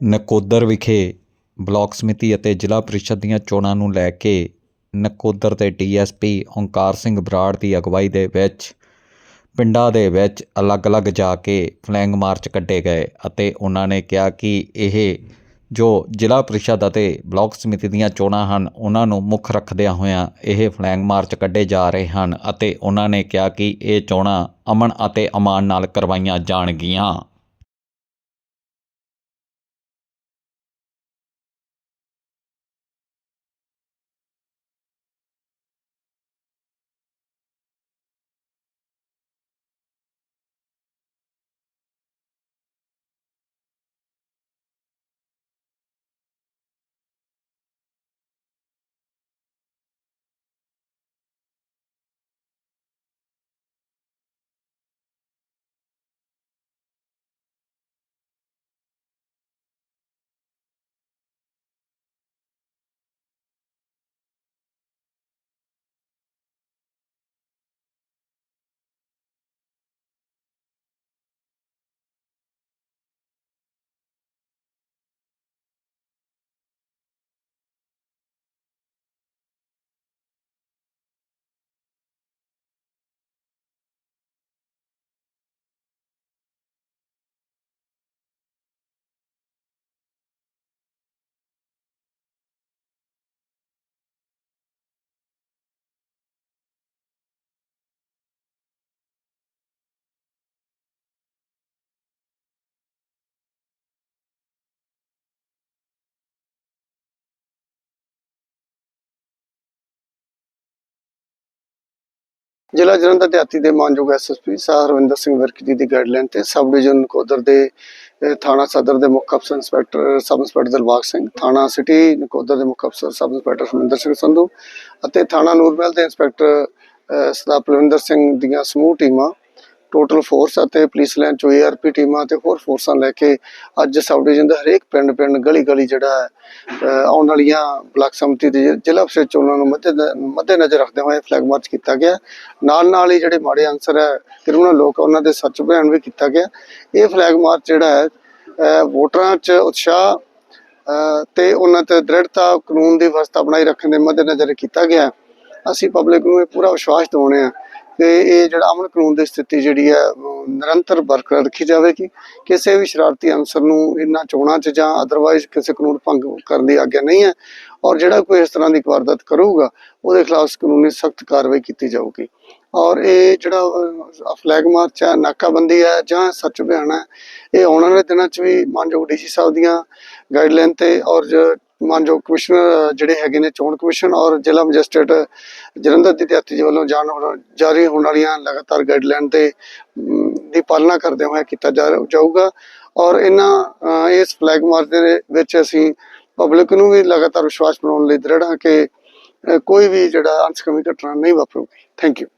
ਨਕੋਦਰ ਵਿਖੇ ਬਲਾਕ ਸਮਿਤੀ ਅਤੇ ਜ਼ਿਲ੍ਹਾ ਪ੍ਰੀਸ਼ਦ ਦੀਆਂ ਚੋਣਾਂ ਨੂੰ ਲੈ ਕੇ ਨਕੋਦਰ ਦੇ ਡੀਐਸਪੀ ਓਂਕਾਰ ਸਿੰਘ ਬਰਾੜ ਦੀ ਅਗਵਾਈ ਦੇ ਵਿੱਚ, ਪਿੰਡਾਂ ਦੇ ਵਿੱਚ ਅਲੱਗ-ਅਲੱਗ ਜਾ ਕੇ ਫਲੈਂਗ ਮਾਰਚ ਕੱਢੇ ਗਏ ਅਤੇ ਉਹਨਾਂ ਨੇ ਕਿਹਾ ਕਿ ਇਹ ਜੋ ਜ਼ਿਲ੍ਹਾ ਪ੍ਰੀਸ਼ਦ ਅਤੇ ਬਲਾਕ ਸਮਿਤੀ ਦੀਆਂ ਚੋਣਾਂ ਹਨ, ਉਹਨਾਂ ਨੂੰ ਮੁੱਖ ਰੱਖਦਿਆਂ ਹੋਇਆਂ ਇਹ ਫਲੈਂਗ ਮਾਰਚ ਕੱਢੇ ਜਾ ਰਹੇ ਹਨ ਅਤੇ ਉਹਨਾਂ ਨੇ ਕਿਹਾ ਕਿ ਇਹ ਚੋਣਾਂ ਅਮਨ ਅਤੇ ਅਮਾਨ ਨਾਲ ਕਰਵਾਈਆਂ ਜਾਣਗੀਆਂ। ਜ਼ਿਲ੍ਹਾ ਜਲੰਧਰ ਦਿਹਾਤੀ ਦੇ ਮਾਨਯੋਗ ਐਸਐਸਪੀ ਸਾਹ ਹਰਵਿੰਦਰ ਸਿੰਘ ਵਿਰਕ ਜੀ ਦੀ ਗਾਈਡਲਾਈਨ ਤੇ ਸਬ ਡਿਵੀਜ਼ਨ ਨਕੋਦਰ ਦੇ ਥਾਣਾ ਸਦਰ ਦੇ ਮੁੱਖ ਅਫਸਰ inspector sub inspector Dilbagh Singh ਥਾਣਾ ਸਿਟੀ ਨਕੋਦਰ ਦੇ ਮੁੱਖ ਅਫਸਰ ਸਬ ਇੰਸਪੈਕਟਰ ਸੁਮਿੰਦਰ ਸਿੰਘ ਸੰਧੂ ਅਤੇ ਥਾਣਾ ਨੂਰਮਹਿਲ ਦੇ ਇੰਸਪੈਕਟਰ ਅਹ, ਸਰਦਾਰ ਪਲਵਿੰਦਰ ਸਿੰਘ ਦੀਆਂ ਸਮੂਹ ਟੀਮਾਂ ਟੋਟਲ ਫੋਰਸ ਅਤੇ ਪੁਲਿਸ ਲਾਈਨ ਚੋਂ ਏਆਰਪੀ ਟੀਮਾਂ ਤੇ ਹੋਰ ਫੋਰਸਾਂ ਲੈ ਕੇ ਅੱਜ ਸਬ ਡਿਵੀਜ਼ਨ ਦੇ ਹਰੇਕ ਪਿੰਡ ਪਿੰਡ ਗਲੀ ਗਲੀ ਜਿਹੜਾ ਹੈ, ਆਉਣ ਵਾਲੀਆਂ ਬਲਾਕ ਸਮਿਤੀ ਦੇ ਜ਼ਿ- ਜ਼ਿਲ੍ਹਾ ਪ੍ਰੀਸ਼ਦ ਚੋਣਾਂ ਨੂੰ ਮੱਦੇ ਮੱਦੇ ਨਜ਼ਰ ਰੱਖਦੇ ਹੋਏ ਫਲੈਗ ਮਾਰਚ ਕੀਤਾ ਗਿਆ। ਨਾਲ ਨਾਲ ਹੀ ਜਿਹੜੇ ਮਾੜੇ ਅਨਸਰ ਹੈ ਕ੍ਰਿਮੀਨਲ ਲੋਕ ਉਹਨਾਂ ਦੇ ਸੱਚ ਬਿਆਨ ਵੀ ਕੀਤਾ ਗਿਆ। ਇਹ ਫਲੈਗ ਮਾਰਚ ਜਿਹੜਾ ਹੈ ਅਹ, ਵੋਟਰਾਂ 'ਚ ਉਤਸ਼ਾਹ ਤੇ ਉਹਨਾਂ ਤੇ ਦ੍ਰਿੜਤਾ ਕਾਨੂੰਨ ਦੀ ਵਿਵਸਥਾ ਬਣਾਈ ਰੱਖਣ ਦੇ ਮੱਦੇਨਜ਼ਰ ਕੀਤਾ ਗਿਆ। ਅਸੀਂ ਪਬਲਿਕ ਨੂੰ ਇਹ ਪੂਰਾ ਵਿਸ਼ਵਾਸ ਦਿਵਾਉਣੇ ਆ ਕਿ ਇਹ ਜਿਹੜਾ ਅਮਨ ਕਾਨੂੰਨ ਦੀ ਸਥਿਤੀ ਜਿਹੜੀ ਹੈ ਨਿਰੰਤਰ ਬਰਕਰਾਰ ਰੱਖੀ ਜਾਵੇਗੀ। ਕਿਸੇ ਵੀ ਸ਼ਰਾਰਤੀ ਅਨਸਰ ਨੂੰ ਇਹਨਾਂ ਚੋਣਾਂ 'ਚ ਜਾਂ ਅਦਰਵਾਈਜ਼ ਕਿਸੇ ਕਾਨੂੰਨ ਭੰਗ ਕਰਨ ਦੀ ਆਗਿਆ ਨਹੀਂ ਹੈ ਔਰ ਜਿਹੜਾ ਕੋਈ ਇਸ ਤਰ੍ਹਾਂ ਦੀ ਵਾਰਦਾਤ ਕਰੂਗਾ, ਉਹਦੇ ਖਿਲਾਫ ਕਾਨੂੰਨੀ ਸਖਤ ਕਾਰਵਾਈ ਕੀਤੀ ਜਾਊਗੀ। ਔਰ ਇਹ ਜਿਹੜਾ ਫਲੈਗ ਮਾਰਚ ਹੈ, ਨਾਕਾਬੰਦੀ ਹੈ ਜਾਂ ਸੱਚ ਬਿਆਨ ਹੈ, ਇਹ ਆਉਣ ਵਾਲੇ ਦਿਨਾਂ 'ਚ ਵੀ ਮਾਨਯੋਗ ਡੀਸੀ ਸਾਹਿਬ ਦੀਆਂ ਗਾਈਡਲਾਈਨ ਤੇ ਔਰ ਮਾਨਯੋਗ ਕਮਿਸ਼ਨਰ ਜਿਹੜੇ ਹੈਗੇ ਨੇ ਚੋਣ ਕਮਿਸ਼ਨ ਔਰ ਜ਼ਿਲ੍ਹਾ ਮੈਜਿਸਟ੍ਰੇਟ ਜਲੰਧਰ ਦੀ ਦਿਹਾਤੀ ਜੀ ਵੱਲੋਂ ਜਾਰੀ ਹੋਣ ਵਾਲੀਆਂ ਲਗਾਤਾਰ ਗਾਈਡਲਾਈਨ ਤੇ ਦੀ ਪਾਲਣਾ ਕਰਦੇ ਹੋਏ ਕੀਤਾ ਜਾਊਗਾ। ਔਰ ਇਹਨਾਂ ਇਸ ਫਲੈਗ ਮਾਰਚ ਦੇ ਵਿੱਚ ਅਸੀਂ ਪਬਲਿਕ ਨੂੰ ਵੀ ਲਗਾਤਾਰ ਵਿਸ਼ਵਾਸ ਬਣਾਉਣ ਲਈ ਦ੍ਰਿੜ ਹਾਂ ਕਿ ਕੋਈ ਵੀ ਜਿਹੜਾ ਅਨਸਕਮੀ ਘਟਨਾ ਨਹੀਂ ਵਾਪਰੂਗੀ। Thank you